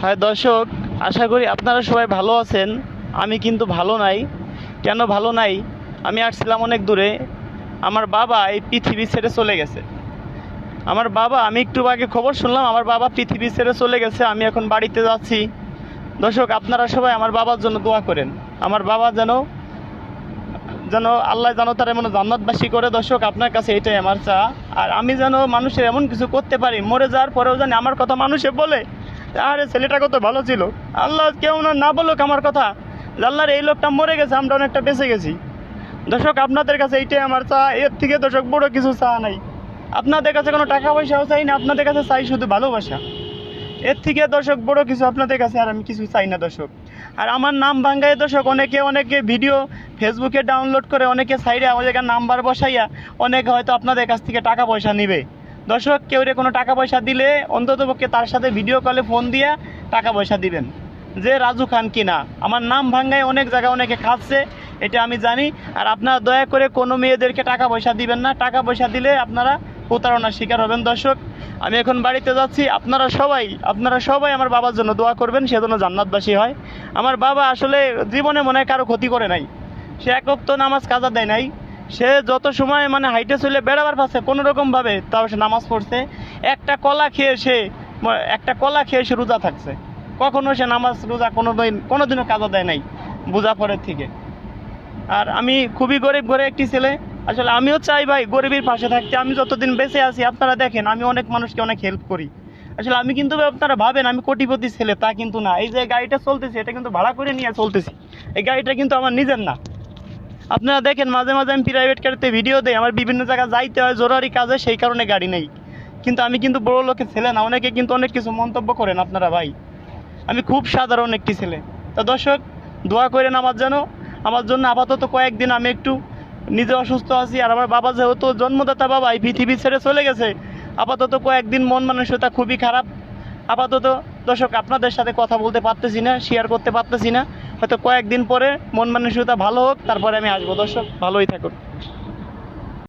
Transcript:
হ্যাঁ দর্শক, আশা করি আপনারা সবাই ভালো আছেন। আমি কিন্তু ভালো নাই। কেন ভালো নাই? আমি আসছিলাম অনেক দূরে। আমার বাবা এই পৃথিবী ছেড়ে চলে গেছে। আমার বাবা, আমি একটু আগে খবর শুনলাম, আমার বাবা পৃথিবী ছেড়ে চলে গেছে, আমি এখন বাড়িতে যাচ্ছি। দর্শক, আপনারা সবাই আমার বাবার জন্য দোয়া করেন। আমার বাবা যেন যেন আল্লাহ যেন তার এমন জান্নাতবাসী করে। দর্শক, আপনার কাছে এটাই আমার চা। আর আমি যেন মানুষের এমন কিছু করতে পারি, মরে যাওয়ার পরেও জানি আমার কথা মানুষে বলে। আরে ছেলেটা কত ভালো ছিল। আল্লাহ কেউ না বলুক আমার কথা। আল্লাহর এই লোকটা মরে গেছে, আমরা অনেকটা বেঁচে গেছি। দর্শক, আপনাদের কাছে এইটাই আমার চা। এর থেকে দর্শক, বড় কিছু চা নাই। আপনাদের কাছে কোনো টাকা পয়সাও চাই না, আপনাদের কাছে চাই শুধু ভালোবাসা। এর থেকে দর্শক, বড় কিছু আপনাদের কাছে আর আমি কিছু চাই না দর্শক। আর আমার নাম ভাঙ্গায় দর্শক, অনেকে অনেকে ভিডিও ফেসবুকে ডাউনলোড করে, অনেকে সাইডে আমাদের নাম্বার বসাইয়া অনেকে হয়তো আপনাদের কাছ থেকে টাকা পয়সা নেবে। দর্শক, কেউ রে কোনো টাকা পয়সা দিলে অন্ততপক্ষে তার সাথে ভিডিও কলে ফোন দিয়ে টাকা পয়সা দিবেন। যে রাজু খান কিনা। আমার নাম ভাঙ্গায় অনেক জায়গায় অনেকে খাচ্ছে, এটা আমি জানি। আর আপনারা দয়া করে কোনো মেয়েদেরকে টাকা পয়সা দিবেন না। টাকা পয়সা দিলে আপনারা প্রতারণার শিকার হবেন দর্শক। আমি এখন বাড়িতে যাচ্ছি। আপনারা সবাই আপনারা সবাই আমার বাবার জন্য দোয়া করবেন সে যেন জান্নাতবাসী হয়। আমার বাবা আসলে জীবনে মনে হয় কারও ক্ষতি করে নাই। সে একক তো নামাজ কাজা দেয় নাই। সে যত সময় মানে হাইটে চলে বেড়াবার পাশে কোনো রকমভাবে তাও সে নামাজ পড়ছে। একটা কলা খেয়ে সে, একটা কলা খেয়ে সে রোজা থাকছে। কখনো সে নামাজ, রোজা কোনো দিন কোনো দিনও কাজা দেয় নাই বোঝা পরের থেকে। আর আমি খুবই গরিব ঘরে একটি ছেলে। আসলে আমিও চাই ভাই গরিবের পাশে থাকতে। আমি যতদিন বেঁচে আছি, আপনারা দেখেন, আমি অনেক মানুষকে অনেক হেল্প করি। আসলে আমি কিন্তু আপনারা ভাবেন, আমি কোটিপতি ছেলে, তা কিন্তু না। এই যে গাড়িটা চলতেছে, এটা কিন্তু ভাড়া করে নিয়ে চলতেছি। এই গাড়িটা কিন্তু আমার নিজের না। আপনারা দেখেন, মাঝে মাঝে আমি প্রাইভেট গাড়িতে ভিডিও দেই, আমার বিভিন্ন জায়গায় যাইতে হয়, জরুরি কাজে, সেই কারণে গাড়ি নেই। কিন্তু আমি কিন্তু বড় লোকের ছেলে না, অনেকে কিন্তু অনেক কিছু মন্তব্য করেন আপনারা ভাই। আমি খুব সাধারণ একটি ছেলে। তা দর্শক, দোয়া করেন আমার যেন, আমার জন্য আপাতত কয়েকদিন আমি একটু নিজে অসুস্থ আছি, আর আমার বাবা যেহেতু জন্মদাতা বাবা, এই পৃথিবী ছেড়ে চলে গেছে, আপাতত কয়েকদিন মন মানসিকতা খুবই খারাপ। আপাতত দর্শক, আপনাদের সাথে কথা বলতে পারতেছি না শেয়ার করতে পারতেছি না। হয়তো কয়েকদিন পরে মন মানসিকতা ভালো হোক তারপরে আমি আসব। দর্শক ভালোই থাকুন।